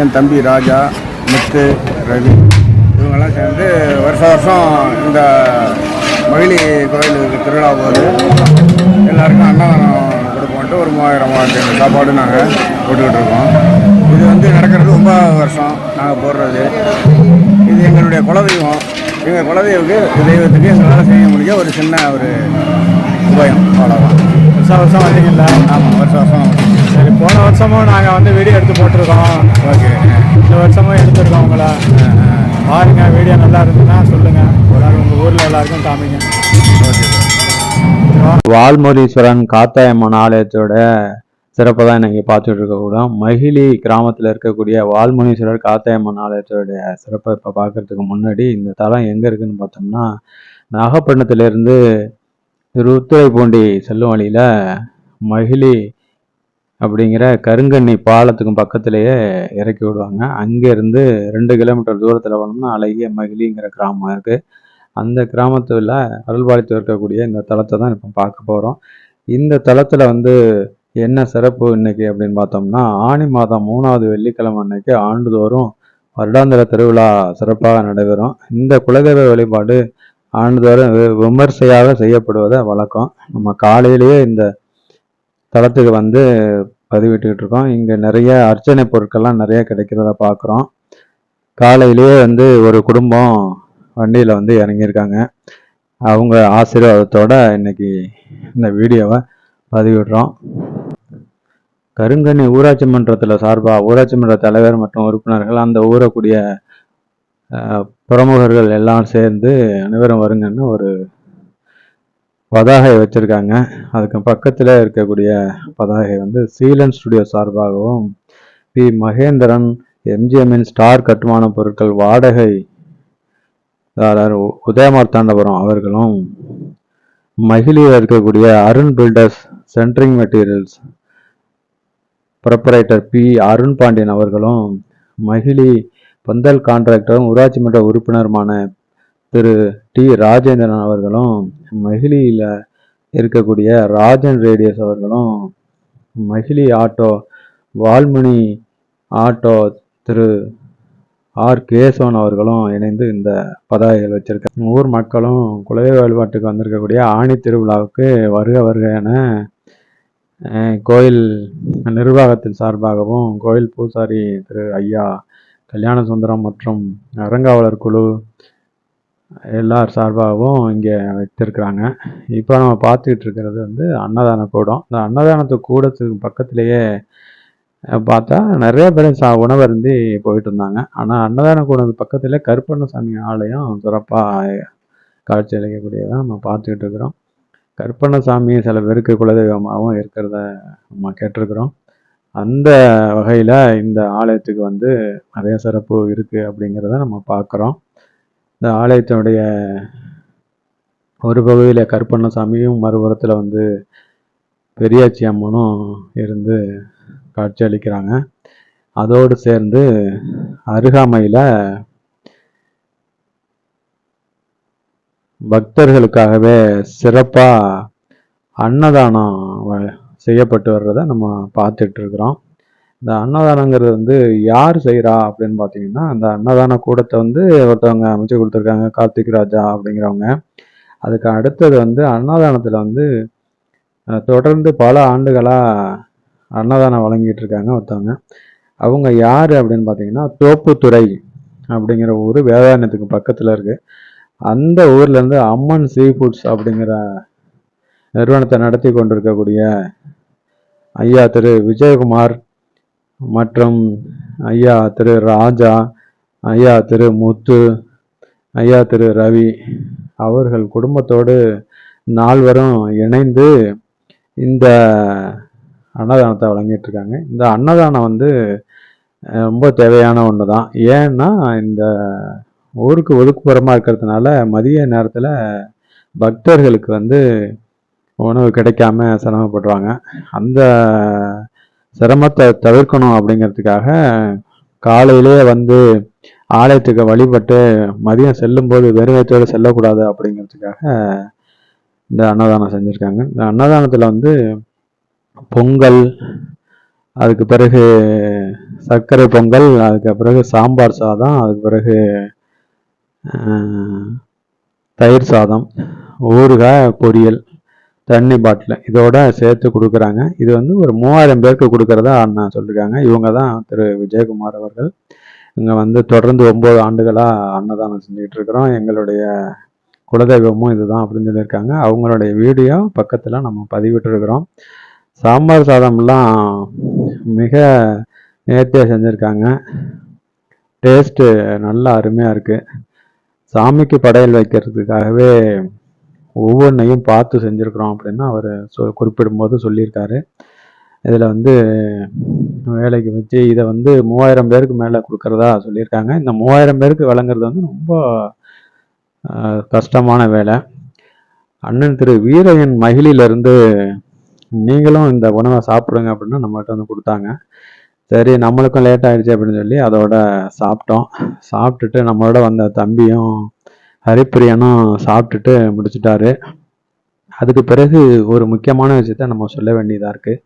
என் தம்பி ராஜா முத்து ரவி இவங்கெல்லாம் சேர்ந்து வருஷ வருஷம் இந்த மகிழி கோயிலுக்கு திருவிழா போது எல்லாருக்கும் அன்னதானம் கொடுப்போம்ட்டு ஒரு மூவாயிரம் மூவாயிரத்தி சாப்பாடு நாங்கள் போட்டுக்கிட்டு இருக்கோம். இது வந்து நடக்கிறது ரொம்ப வருஷம் நாங்கள் போடுறது. இது எங்களுடைய குலதெய்வம். எங்கள் குலதெய்வத்துக்கு தெய்வத்துக்கு எங்களால் செய்ய முடிய ஒரு சின்ன ஒரு உபயம் அவ்வளோதான் வருஷம் வருஷம் வந்தீங்கல்ல ஆமாம் வருஷம் வருஷம் சரி போன வருஷமும் நாங்கள் வந்து வீடியோ எடுத்து போட்டிருக்கோம். ஓகே. இந்த வருஷமும் எடுத்திருக்கோம் உங்களை. பாருங்க வீடியோ நல்லா இருந்துச்சுன்னா சொல்லுங்க. எல்லாரும் உங்கள் ஊரில் எல்லாருக்கும் காமிங்க. ஓகே வால்முரீஸ்வரன் காத்தாயம்மன் ஆலயத்தோட சிறப்பை தான் இன்னைக்கு பார்த்துட்டு இருக்க கூட மகிழி கிராமத்தில் இருக்கக்கூடிய வால்முனீஸ்வரர் காத்தாயம்மன் ஆலயத்தோடைய சிறப்பை இப்போ பார்க்கறதுக்கு முன்னாடி இந்த தலம் எங்கே இருக்குன்னு பார்த்தோம்னா நாகப்பட்டினத்திலிருந்து திருத்துறைப்பூண்டி செல்லும் வழியில் மகிழி அப்படிங்கிற கருங்கண்ணி பாலத்துக்கும் பக்கத்திலேயே இறக்கி விடுவாங்க. அங்கேருந்து ரெண்டு கிலோமீட்டர் தூரத்தில் போனோம்னா அழகிய மகிழிங்கிற கிராமம் இருக்குது அந்த கிராமத்தில் அருள்பாலித்து இருக்கக்கூடிய இந்த தளத்தை தான் இப்போ பார்க்க போகிறோம் இந்த தளத்தில் வந்து என்ன சிறப்பு இன்னைக்கு அப்படின்னு பார்த்தோம்னா ஆனி மாதம் மூணாவது வெள்ளிக்கிழமை அன்னைக்கு ஆண்டுதோறும் வருடாந்திர திருவிழா சிறப்பாக நடைபெறும். இந்த குலதெய்வ வழிபாடு ஆண்டுதோறும் விமர்சையாக செய்யப்படுவதை வழக்கம். நம்ம காலையிலேயே இந்த தளத்துக்கு வந்து பதிவிட்டுக்கிட்டு இருக்கோம். இங்கே நிறைய அர்ச்சனை பொருட்கள்லாம் நிறைய கிடைக்கிறத பார்க்குறோம் காலையிலேயே வந்து ஒரு குடும்பம் வண்டியில் வந்து இறங்கியிருக்காங்க. அவங்க ஆசீர்வாதத்தோட இன்னைக்கு இந்த வீடியோவை பதிவிடுறோம். கருங்கண்ணி ஊராட்சி மன்றத்தில் சார்பாக ஊராட்சி மன்ற தலைவர் மற்றும் உறுப்பினர்கள் அந்த ஊரக்கூடிய பிரமுகர்கள் எல்லாம் சேர்ந்து அனைவரும் வருங்கன்னு ஒரு பதாகை வச்சுருக்காங்க. அதுக்கு பக்கத்தில் இருக்கக்கூடிய பதாகை வந்து சீலன் ஸ்டுடியோ சார்பாகவும் பி. மகேந்திரன் எம்ஜிஎம்மின் ஸ்டார் கட்டுமான பொருட்கள் வாடகை உதயமார்த்தாண்டபுரம் அவர்களும் மகிழியில் இருக்கக்கூடிய Arun builders centring materials proprietor P Arun Pandian அவர்களும் மகிழி பந்தல் கான்ட்ராக்டரும் ஊராட்சி மன்ற உறுப்பினருமான திரு. டி. ராஜேந்திரன் அவர்களும் மகிழியில் இருக்கக்கூடிய ராஜன் ரேடியஸ் அவர்களும் மகிழி ஆட்டோ வால்மணி ஆட்டோ திரு. ஆர். கேசவன் அவர்களும் இணைந்து இந்த பதாகைகள் வச்சிருக்காங்க. ஊர் மக்களும் குலதெய்வ வழிபாட்டுக்கு வந்திருக்கக்கூடிய ஆணி திருவிழாவுக்கு வருக வருக என கோயில் நிர்வாகத்தின் சார்பாகவும் கோயில் பூசாரி திரு. ஐயா கல்யாண சுந்தரம் மற்றும் அறங்காவலர் குழு எல்லார் சார்பாகவும் இங்கே வைத்திருக்கிறாங்க. இப்போ நம்ம பார்த்துக்கிட்டு இருக்கிறது வந்து அன்னதான கூடம். இந்த அன்னதானத்து கூடத்துக்கு பக்கத்திலேயே பார்த்தா நிறைய பேர் சா உணவருந்தி போயிட்டு இருந்தாங்க ஆனால் அன்னதான கூடம் பக்கத்தில் கருப்பண்ணசாமி ஆலயம் சிறப்பாக காட்சி அளிக்கக்கூடியதான் நம்ம பார்த்துக்கிட்டு இருக்கிறோம். கருப்பண்ணசாமி சில பேருக்கு குலதெய்வமாகவும் இருக்கிறத நம்ம கேட்டிருக்கிறோம். அந்த வகையில் இந்த ஆலயத்துக்கு வந்து நிறைய சிறப்பு இருக்குது அப்படிங்கிறத நம்ம பார்க்குறோம் இந்த ஆலயத்தினுடைய ஒரு பகுதியில் கருப்பண்ணசாமியும் மறுபுறத்தில் வந்து பெரியாச்சி அம்மனும் இருந்து காட்சி அளிக்கிறாங்க. அதோடு சேர்ந்து அருகாமையில் பக்தர்களுக்காகவே சிறப்பாக அன்னதானம் வ- செய்யப்பட்டு வர்றதை நம்ம பார்த்துட்டு இருக்கிறோம் இந்த அன்னதானங்கிறது வந்து யார் செய்கிறா அப்படின்னு பார்த்தீங்கன்னா அந்த அன்னதான கூடத்தை வந்து ஒருத்தவங்க அமைச்சு கொடுத்துருக்காங்க கார்த்திக் ராஜா அப்படிங்கிறவங்க. அதுக்கு அடுத்தது வந்து அன்னதானத்தில் வந்து தொடர்ந்து பல ஆண்டுகளாக அன்னதானம் வழங்கிட்டு இருக்காங்க ஒருத்தவங்க. அவங்க யார் அப்படின்னு பார்த்தீங்கன்னா தோப்புத்துறை அப்படிங்கிற ஊர் வேதாரண்யத்துக்கு பக்கத்தில் இருக்குது அந்த ஊர்லேருந்து அம்மன் சீ ஃபுட்ஸ் அப்படிங்கிற நிறுவனத்தை நடத்தி கொண்டிருக்கக்கூடிய ஐயா திரு விஜயகுமார் மற்றும் ஐயா திரு ராஜா ஐயா திரு முத்து ஐயா திரு ரவி அவர்கள் குடும்பத்தோடு நால்வரும் இணைந்து இந்த அன்னதானத்தை வழங்கிட்டு இருக்காங்க இந்த அன்னதானம் வந்து ரொம்ப தேவையான ஒன்று தான் ஏன்னா இந்த ஊருக்கு ஒதுக்குப்புறமாக இருக்கிறதுனால மதிய நேரத்தில் பக்தர்களுக்கு வந்து உணவு கிடைக்காம சிரமப்படுறாங்க. அந்த சிரமத்தை தவிர்க்கணும் அப்படிங்கிறதுக்காக காலையிலேயே வந்து ஆலயத்துக்கு வழிபட்டு மதியம் செல்லும்போது வெறுமையத்தோடு செல்லக்கூடாது அப்படிங்கிறதுக்காக இந்த அன்னதானம் செஞ்சுருக்காங்க. இந்த அன்னதானத்தில் வந்து பொங்கல் அதுக்கு பிறகு சர்க்கரை பொங்கல் அதுக்கு பிறகு சாம்பார் சாதம் அதுக்கு பிறகு தயிர் சாதம் ஊறுகாய் பொரியல் தண்ணி பாட்டில். இதோட சேர்த்து கொடுக்குறாங்க. இது வந்து ஒரு மூவாயிரம் பேருக்கு கொடுக்கறதா அண்ணா சொல்லியிருக்காங்க இவங்க தான் திரு. விஜயகுமார் அவர்கள். இங்கே வந்து தொடர்ந்து ஒம்பது ஆண்டுகளாக அன்னதானம் செஞ்சுக்கிட்டு இருக்கிறோம். எங்களுடைய குலதெய்வமும் இதுதான் அப்படின்னு சொல்லியிருக்காங்க. அவங்களுடைய வீடியோ பக்கத்தில் நம்ம பதிவிட்டுருக்கிறோம் சாம்பார் சாதம்லாம் மிக நேர்த்தியாக செஞ்சுருக்காங்க. டேஸ்ட்டு நல்லா அருமையாக இருக்குது சாமிக்கு படையல் வைக்கிறதுக்காகவே ஒவ்வொன்றையும் பார்த்து செஞ்சுருக்குறோம் அப்படின்னு அவர் சொ குறிப்பிடும்போது சொல்லியிருக்காரு. இதில் வந்து வேலைக்கு வச்சு இதை வந்து மூவாயிரம் பேருக்கு மேலே கொடுக்குறதா சொல்லியிருக்காங்க. இந்த மூவாயிரம் பேருக்கு வழங்குறது வந்து ரொம்ப கஷ்டமான வேலை. அண்ணன் திரு வீரையன் மகிழிலிருந்து நீங்களும் இந்த உணவை சாப்பிடுங்க அப்படின்னு நம்மகிட்ட வந்து கொடுத்தாங்க. சரி நம்மளுக்கும் லேட் ஆகிடுச்சு அப்படின்னு சொல்லி அதோட சாப்பிட்டோம். சாப்பிட்டுட்டு நம்மளோட வந்த தம்பியும் ஹரிப்பிரியனும் சாப்பிட்டுட்டு முடிச்சிட்டாரு. அதுக்கு பிறகு ஒரு முக்கியமான விஷயத்த நம்ம சொல்ல வேண்டியதாக இருக்குது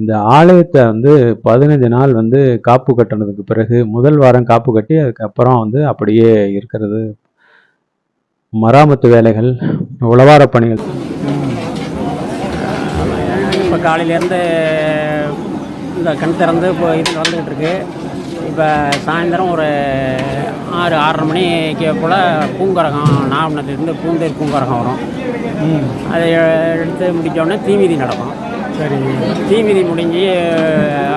இந்த ஆலயத்தை வந்து பதினஞ்சு நாள் வந்து காப்பு கட்டினதுக்கு பிறகு முதல் வாரம் காப்பு கட்டி அதுக்கப்புறம் வந்து அப்படியே இருக்கிறது. மராமத்து வேலைகள் உழவார பணிகள். இப்போ காலையிலேருந்து இந்த கண் திறந்து இப்போ இது நடந்துகிட்டு இருக்கு. இப்போ சாயந்தரம் ஒரு ஆறு ஆறரை மணிக்கு போல் பூங்கரகம் நாகப்பட்டினத்துலேருந்து பூந்தேர் பூங்கரகம் வரும். அதை எடுத்து முடித்தோடனே தீமிதி நடக்கும். சரி. தீமிதி முடிஞ்சு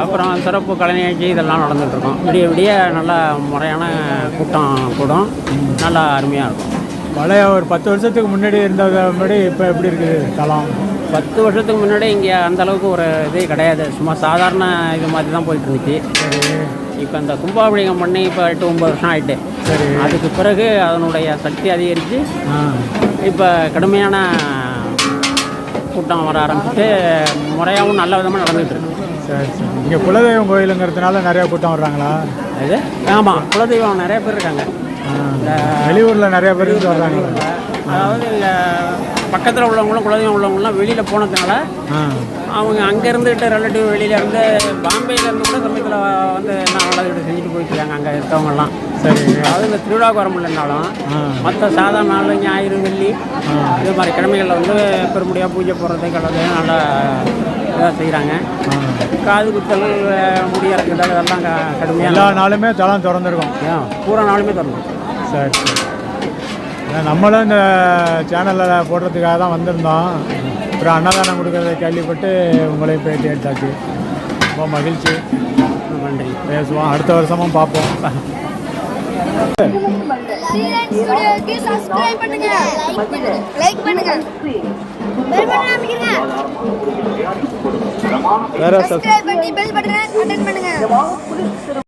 அப்புறம் சிறப்பு கலை நிகழ்ச்சி இதெல்லாம் நடந்துகிட்டு இருக்கும் விடிய விடிய நல்லா முறையான கூட்டம் கூடும். நல்லா அருமையாக இருக்கும். பழைய ஒரு பத்து வருஷத்துக்கு முன்னாடி இருந்ததை முன்னாடி இப்போ எப்படி இருக்குது தலம் பத்து வருஷத்துக்கு முன்னாடி இங்கே அந்த அளவுக்கு ஒரு இதே கிடையாது. சும்மா சாதாரண இது மாதிரி தான் போயிட்டு இருந்துச்சு இப்போ இந்த கும்பாபிஷேகம் பண்ணி இப்போ எட்டு ஒம்பது வருஷம் ஆயிட்டு. சரி. அதுக்கு பிறகு அதனுடைய சக்தி அதிகரித்து இப்போ கடுமையான கூட்டம் வர ஆரம்பிச்சுட்டு முறையாகவும் நல்ல விதமாக நடந்துகிட்டு இருக்கு. சரி சரி. இங்கே குலதெய்வம் கோயிலுங்கிறதுனால நிறையா கூட்டம் வர்றாங்களா? இது ஆமாம் குலதெய்வம் நிறைய பேர் இருக்காங்க. வெளியூரில் நிறைய பேர் இருந்து வர்றாங்களா அதாவது இங்கே பக்கத்தில் உள்ளவங்களும் குலதெய்வம் உள்ளவங்களாம் வெளியில் போனதுனால அவங்க அங்கே இருந்துகிட்டு ரிலேட்டிவ் வெளியில இருந்து பாம்பேல இருந்து கூட சமயத்தில் வந்து நாவலகிட்ட செஞ்சுட்டு போயிட்டு இருக்காங்க அங்கே இருக்கவங்கலாம் சரி. அதாவது இந்த திருவிழாவுக்கு வர முடியலனாலும் மற்ற சாதாரண நாள் ஞாயிறு வெள்ளி. இது மாதிரி கிழமைகளில் வந்து பெருமுடியாக பூஜை போடுறது கலந்து நல்லா இதாக செய்கிறாங்க காது குத்தல் அஹ், முடி இறக்குதல் இதெல்லாம் க- கடுமையாக எல்லா நாளுமே தலம் திறந்துருக்கும். பூரா நாளுமே தரணும் சரி நம்மளும் இந்த சேனலில் போடுறதுக்காக தான் வந்திருந்தோம். அப்புறம் அன்னதானம் கொடுக்கறத கேள்விப்பட்டு உங்களையும் பேட்டி எடுத்தாச்சு ரொம்ப மகிழ்ச்சி. நன்றி. பேசுவோம். அடுத்த வருஷமும் பார்ப்போம். வேற